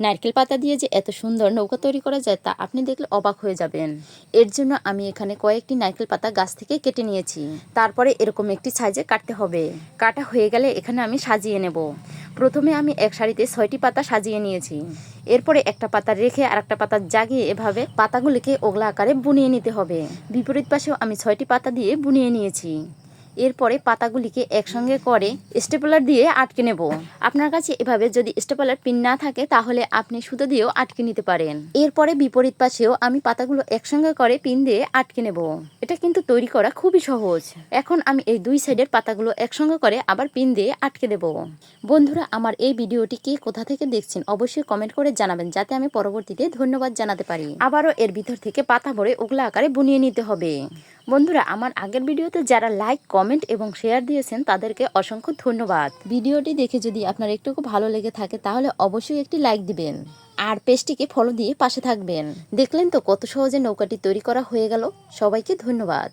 নারকেল পাতা দিয়ে যে এত সুন্দর নৌকা তৈরি করা যায় তা আপনি দেখলে অবাক হয়ে যাবেন। এর জন্য আমি এখানে কয়েকটি নারকেল পাতা গাছ থেকে কেটে নিয়েছি। তারপরে এরকম একটি সাইজে কাটতে হবে। কাটা হয়ে গেলে এখানে আমি সাজিয়ে নেব। প্রথমে আমি এক শাড়িতে ছয়টি পাতা সাজিয়ে নিয়েছি। এরপরে একটা পাতা রেখে আর একটা পাতা জাগিয়ে এভাবে পাতাগুলিকে ওগলা আকারে বুনিয়ে নিতে হবে। বিপরীত পাশেও আমি ছয়টি পাতা দিয়ে বুনিয়ে নিয়েছি। এরপরে পাতাগুলিকে একসঙ্গে করে স্টেপলার দিয়ে আটকে নেব। আপনার কাছে এভাবে যদি স্টেপলার পিন না থাকে, তাহলে আপনি সুতো দিয়েও আটকে নিতে পারেন। এরপরে বিপরীত পাশেও আমি পাতাগুলো একসঙ্গে করে পিন দিয়ে আটকে নেব। এটা কিন্তু তৈরি করা খুবই সহজ। এখন আমি এই দুই সাইডের পাতাগুলো একসঙ্গে করে আবার পিন দিয়ে আটকে দেব। বন্ধুরা, আমার এই ভিডিওটি কে কোথা থেকে দেখছেন অবশ্যই কমেন্ট করে জানাবেন, যাতে আমি পরবর্তীতে ধন্যবাদ জানাতে পারি। আবারও এর ভিতর থেকে পাতা ভরে ওগলা আকারে বুনিয়ে নিতে হবে। বন্ধুরা, আমার আগের ভিডিওতে যারা লাইক কমেন্ট এবং শেয়ার দিয়েছেন, তাদেরকে অসংখ্য ধন্যবাদ। ভিডিওটি দেখে যদি আপনার একটুকু ভালো লেগে থাকে, তাহলে অবশ্যই একটি লাইক দিবেন। আর পেজটিকে ফলো দিয়ে পাশে থাকবেন। দেখলেন তো কত সহজে নৌকাটি তৈরি করা হয়ে গেল? সবাইকে ধন্যবাদ।